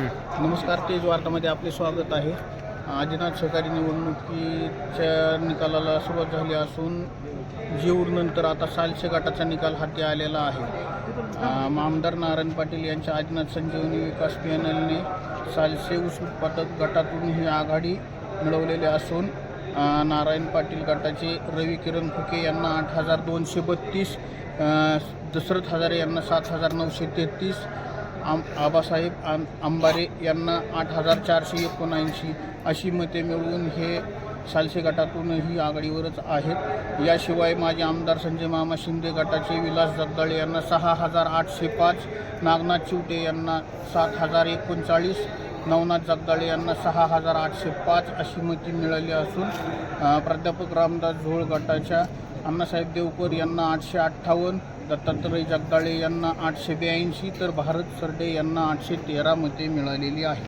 नमस्कार तेज वार्तामध्ये आपले स्वागत आहे. आदिनाथ सहकारी निवडणुकीच्या निकालाला सुरुवात झाली असून जेऊरनंतर आता सालशे गटाचा निकाल हाती आलेला आहे. आमदार नारायण पाटील यांच्या आदिनाथ संजीवनी विकास पॅनलने सालशे ऊस उत्पादक गटातून ही आघाडी मिळवलेली असून नारायण पाटील गटाचे रवी किरण फुके यांना आठ हजार दोनशे बत्तीस दशरथ हजारे यांना सात हजार नऊशे तेहतीस आम आबासाहेब आं आंबारे यांना आठ हजार चारशे एकोणऐंशी अशी मते मिळवून हे सालसे गटातूनही आघाडीवरच आहेत. याशिवाय माजी आमदार संजय मामा शिंदे गटाचे विलास जगदाळे यांना सहा हजार आठशे पाच नागनाथ चिवटे यांना सात हजार एकोणचाळीस नवनाथ जगदाळे यांना सहा हजार आठशे पाच अशी मती मिळाली असून प्राध्यापक रामदास झोळ गटाच्या अण्णासाहेब देवकर यांना आठशे अठ्ठावन्न दत्तात्रय जगदाळे यांना आठशे ब्याऐंशी तर भारत सरडे यांना आठशे तेरा मते मिळालेली आहे.